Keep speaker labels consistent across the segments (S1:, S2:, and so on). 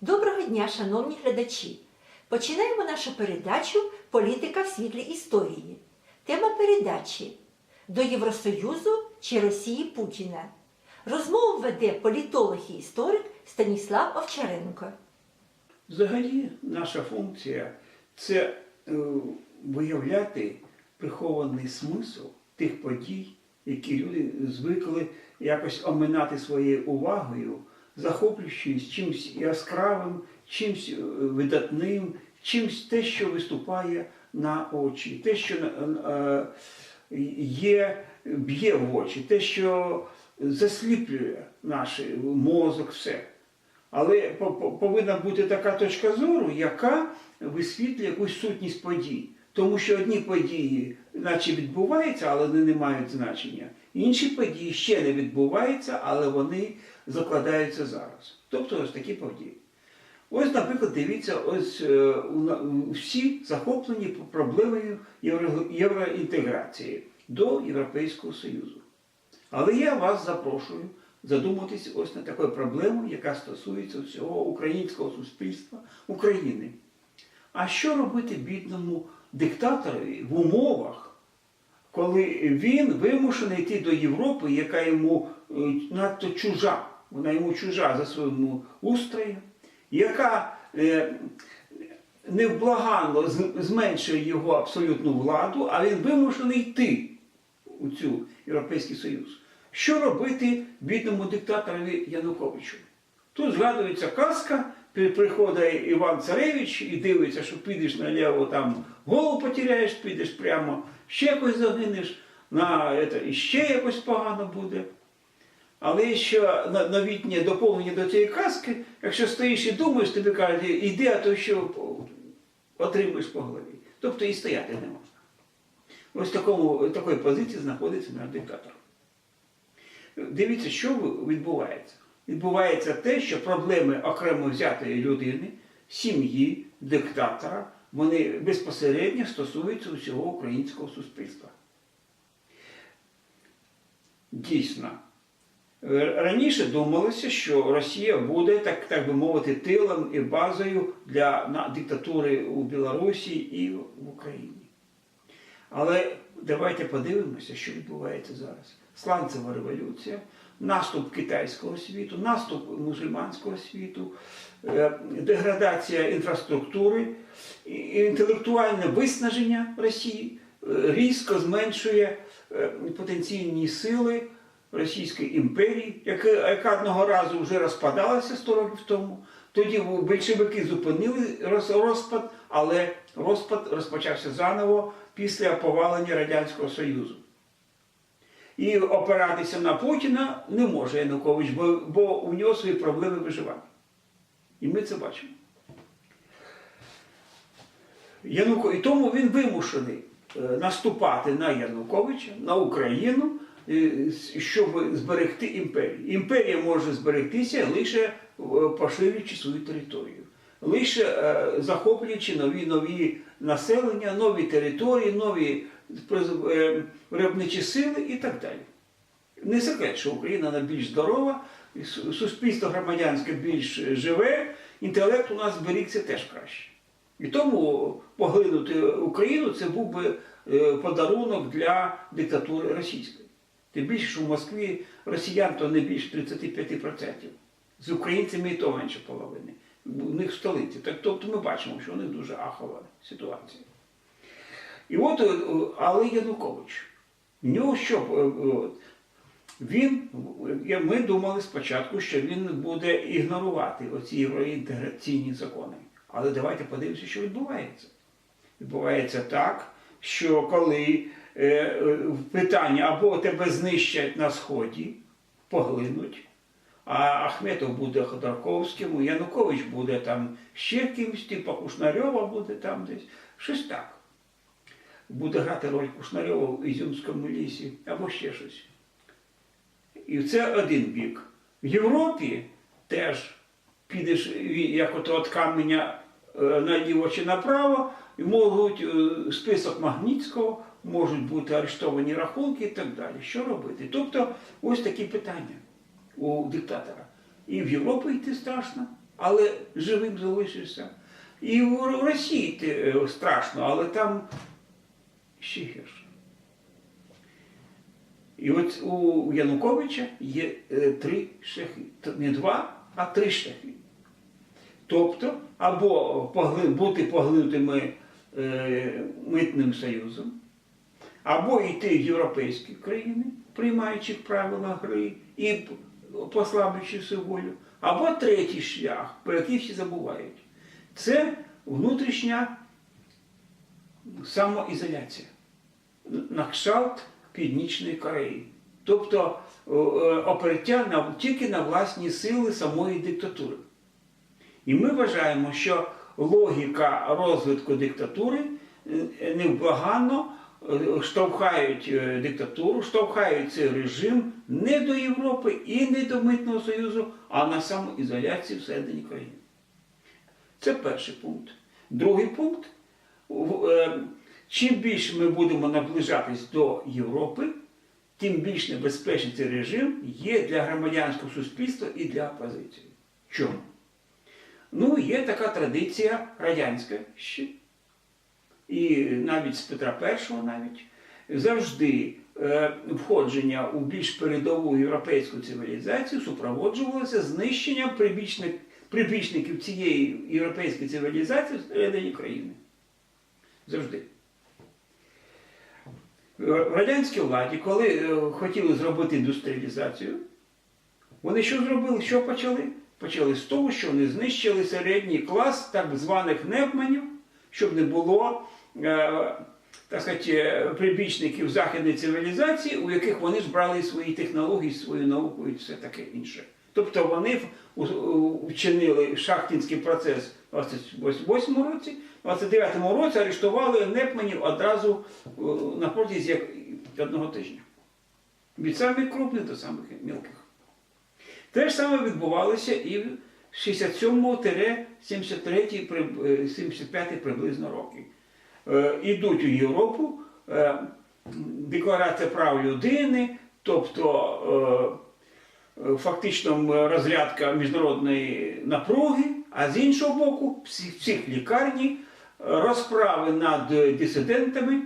S1: Доброго дня, шановні глядачі! Починаємо нашу передачу Політика в світлі історії. Тема передачі До Євросоюзу чи Росії Путіна. Розмову веде політолог і історик Станіслав Овчаренко.
S2: Взагалі, наша функція це е, виявляти прихований смисл тих подій, які люди звикли якось оминати своєю увагою, захоплюючись чимось яскравим, чимось е, видатним, чимось те, що виступає на очі, те, що е, є, б'є в очі, те, що засліплює наш мозок, все. Але по- по- повинна бути така точка зору, яка висвітлює якусь сутність подій. Тому що одні події, наче відбуваються, але вони не мають значення. Інші події ще не відбуваються, але вони закладаються зараз. Тобто ось такі події. Ось, наприклад, дивіться, ось е, на- всі захоплені проблемою євроінтеграції до Європейського Союзу. Але я вас запрошую задуматись ось над такою проблемою, яка стосується всього українського суспільства України. А що робити бідному диктаторові в умовах, коли він вимушений йти до Європи, яка йому е, надто чужа, вона йому чужа за своїм устроєм, яка е, невблаганно зменшує його абсолютну владу, а він вимушений йти у цю Європейський Союз. Що робити бідному диктаторові Януковичу? Тут згадується казка, приходить Іван Царевич і дивиться, що підеш наліво, там голову потеряєш, підеш прямо, ще якось загинеш, на це, ще якось погано буде. Але ще новітнє доповнення до цієї казки, якщо стоїш і думаєш, тобі кажуть, іди, а то що отримаєш по голові. Тобто і стояти не можна. Ось в такому, такої позиції знаходиться наш диктатор. Дивіться, що відбувається. Відбувається те, що проблеми окремо взятої людини, сім'ї, диктатора, вони безпосередньо стосуються усього українського суспільства. Дійсно. Е, Раніше думалося, що Росія буде, так, так би мовити, тилом і базою для на, диктатури у Білорусі і в Україні. Але давайте подивимося, що відбувається зараз. Сланцева революція, наступ китайського світу, наступ мусульманського світу, е, деградація інфраструктури, інтелектуальне виснаження Росії е, різко зменшує е, потенційні сили Російської імперії, яка одного разу вже розпадалася 100 років тому. Тоді більшовики зупинили розпад, але розпад розпочався заново після повалення Радянського Союзу. І опиратися на Путіна не може Янукович, бо, бо у нього свої проблеми виживання. І ми це бачимо. Януко... І тому він вимушений е, наступати на Януковича, на Україну, е, щоб зберегти імперію. Імперія може зберегтися лише е, поширюючи свою територію, лише захоплюючи нові нові населення, нові території, нові виробничі сили і так далі. Не секрет, що Україна найбільш здорова, суспільство громадянське більш живе, інтелект у нас зберігся теж краще. І тому поглинути Україну це був би е, подарунок для диктатури російської. Тим більше, що в Москві росіян то не більше 35%. З українцями і то менше половини. У них в столиці. Так, тобто ми бачимо, що у них дуже ахова ситуація. І от, е, але Янукович, в нього що? е, е, Він, е, ми думали спочатку, що він буде ігнорувати оці євроінтеграційні закони. Але давайте подивимося, що відбувається. Відбувається так, що коли е, е, питання або тебе знищать на Сході, поглинуть, а Ахметов буде Ходорковським, Янукович буде там ще кимось, типу Кушнарьова буде там десь. Щось так. Буде грати роль Кушнарьова в Ізюмському лісі або ще щось. І це один бік. В Європі теж підеш як ото від каменя е, наліво чи направо, і можуть е, список Магнітського, можуть бути арештовані рахунки і так далі. Що робити? Тобто ось такі питання у диктатора. І в Європу йти страшно, але живим залишишся. І в Росії ти, е, страшно, але там ще гірше. І от у Януковича є е, три шляхи. Не два, а три шляхи. Тобто, або бути поглинутими е, митним союзом, або йти в європейські країни, приймаючи правила гри і послаблюючи свою волю, або третій шлях, про який всі забувають. Це внутрішня самоізоляція на кшталт Північної Кореї. Тобто е, е, на, тільки на власні сили самої диктатури. І ми вважаємо, що логіка розвитку диктатури е, невблаганно штовхають диктатуру, штовхають цей режим не до Європи і не до Митного Союзу, а на самоізоляцію всередині країни. Це перший пункт. Другий пункт. Е, Чим більше ми будемо наближатись до Європи, тим більш небезпечний цей режим є для громадянського суспільства і для опозиції. Чому? Ну, є така традиція радянська ще, і навіть з Петра І навіть завжди е, входження у більш передову європейську цивілізацію супроводжувалося знищенням прибічник, прибічників цієї європейської цивілізації всередині країни. Завжди. В радянській владі, коли е, хотіли зробити індустріалізацію, вони що зробили? Що почали? Почали з того, що вони знищили середній клас так званих непманів, щоб не було е, так сказати, е, прибічників західної цивілізації, у яких вони ж брали свої технології, свою науку і все таке інше. Тобто вони вчинили шахтинський процес 28 році, в 29 році арештували непманів одразу е, на протязі одного тижня. Від самих крупних до самих мілких. Те ж саме відбувалося і в 67-73 приб- е, 75 приблизно роки. Е, Ідуть у Європу, декларація прав людини, тобто фактично розрядка міжнародної напруги, а з іншого боку, всіх лікарні, е, розправи над е, дисидентами.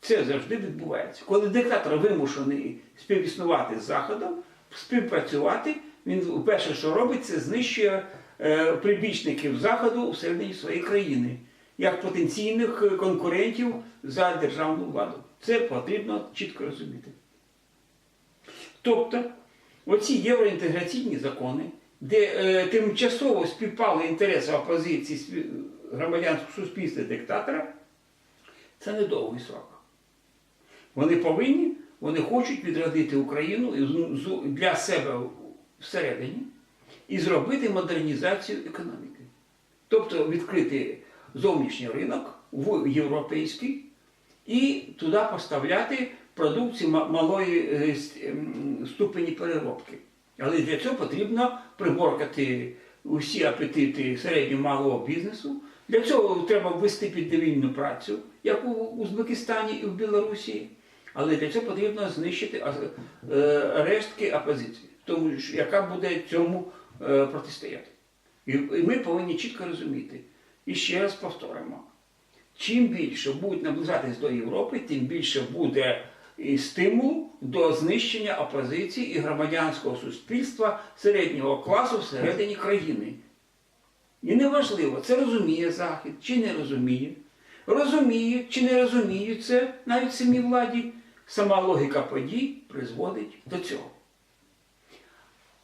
S2: Це завжди відбувається. Коли диктатор вимушений співіснувати з Заходом, співпрацювати, він перше, що робить, це знищує е, прибічників Заходу всередині своєї країни, як потенційних е, конкурентів за державну владу. Це потрібно чітко розуміти. Тобто, оці євроінтеграційні закони, де е, тимчасово співпали інтереси опозиції, громадянського суспільства диктатора, це недовгий срок. Вони повинні, вони хочуть відродити Україну для себе всередині і зробити модернізацію економіки. Тобто відкрити зовнішній ринок в європейський і туди поставляти продукцію ма- малої е, ступені переробки. Але для цього потрібно приборкати усі апетити середньо малого бізнесу. Для цього треба ввести піддивільну працю, як у Узбекистані і в Білорусі. Але для цього потрібно знищити е, рештки опозиції, тому яка буде цьому е, протистояти. І, ми повинні чітко розуміти. І ще раз повторимо: чим більше будуть наближатись до Європи, тим більше буде і стимул до знищення опозиції і громадянського суспільства середнього класу всередині країни. І неважливо, це розуміє Захід чи не розуміє. Розуміє чи не розуміє це навіть самій владі. Сама логіка подій призводить до цього.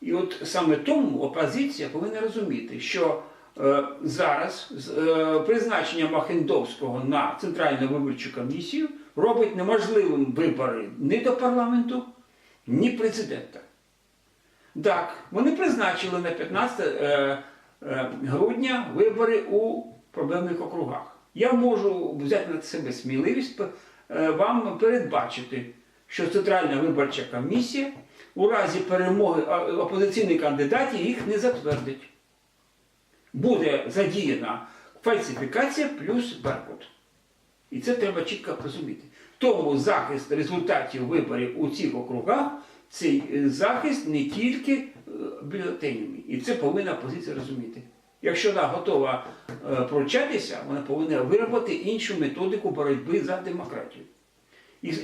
S2: І от саме тому опозиція повинна розуміти, що е, зараз з- е, призначення Махендовського на Центральну виборчу комісію робить неможливим вибори ні до парламенту, ні президента. Так, вони призначили на 15 е, е, грудня вибори у проблемних округах. Я можу взяти на себе сміливість е, вам передбачити, що Центральна виборча комісія у разі перемоги опозиційних кандидатів їх не затвердить. Буде задіяна фальсифікація плюс Беркут. І це треба чітко розуміти. Тому захист результатів виборів у цих округах цей е, захист не тільки е, бюлетенями. І це повинна опозиція розуміти. Якщо вона готова е, пручатися, вона повинна виробити іншу методику боротьби за демократію.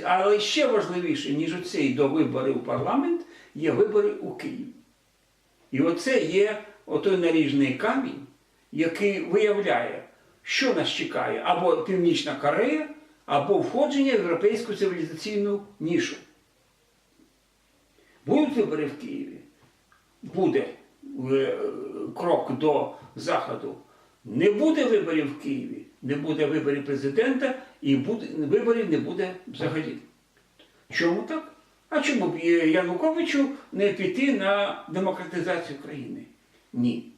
S2: Але ще важливіше, ніж оцей до виборів у парламент, є вибори у Києві. І оце є отой наріжний камінь, який виявляє, що нас чекає або Північна Корея, або входження в європейську цивілізаційну нішу. Будуть вибори в Києві, буде е, крок до Заходу. Не буде виборів в Києві, не буде виборів президента і буде, виборів не буде взагалі. Чому так? А чому б Януковичу не піти на демократизацію країни? Ні.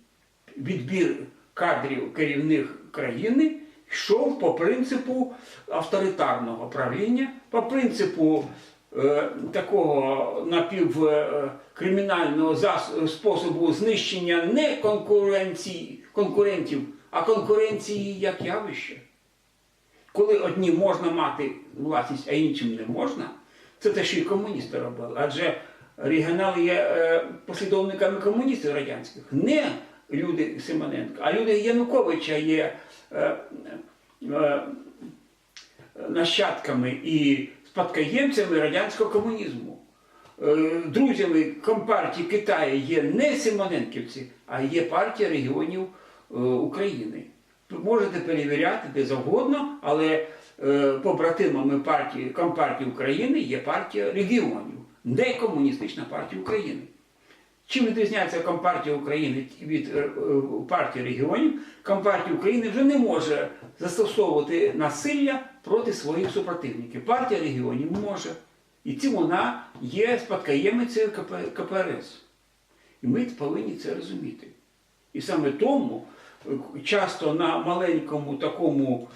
S2: Відбір кадрів керівних країни йшов по принципу авторитарного правління, по принципу е, такого напівкримінального зас- способу знищення не конкуренції, конкурентів, а конкуренції як явище. Коли одні можна мати власність, а іншим не можна, це те, що і комуністи робили. Адже регіонали є е, послідовниками комуністів радянських. Не люди Симоненка, а люди Януковича є е, е, нащадками і спадкоємцями радянського комунізму. Е, Друзями Компартії Китаю є не Симоненківці, а є партія регіонів е, України. Можете перевіряти де завгодно, але е, побратимами партії Компартії України є партія регіонів, не комуністична партія України. Чим відрізняється Компартія України від е, е, партії регіонів? Компартія України вже не може застосовувати насилля проти своїх супротивників. Партія регіонів може. І цим вона є спадкоємицею КПРС. І ми повинні це розуміти. І саме тому е, часто на маленькому такому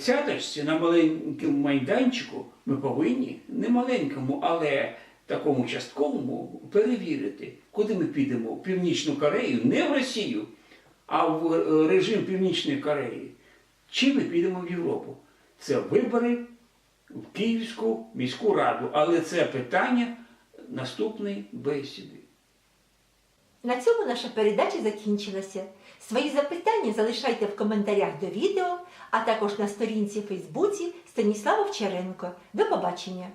S2: цяточці, на маленькому майданчику ми повинні, не маленькому, але такому частковому, перевірити, куди ми підемо в Північну Корею, не в Росію, а в е, режим Північної Кореї. Чи ми підемо в Європу? Це вибори в Київську міську раду, але це питання наступної бесіди.
S1: На цьому наша передача закінчилася. Свої запитання залишайте в коментарях до відео, а також на сторінці Фейсбуці Станіслава Вчаренко. До побачення!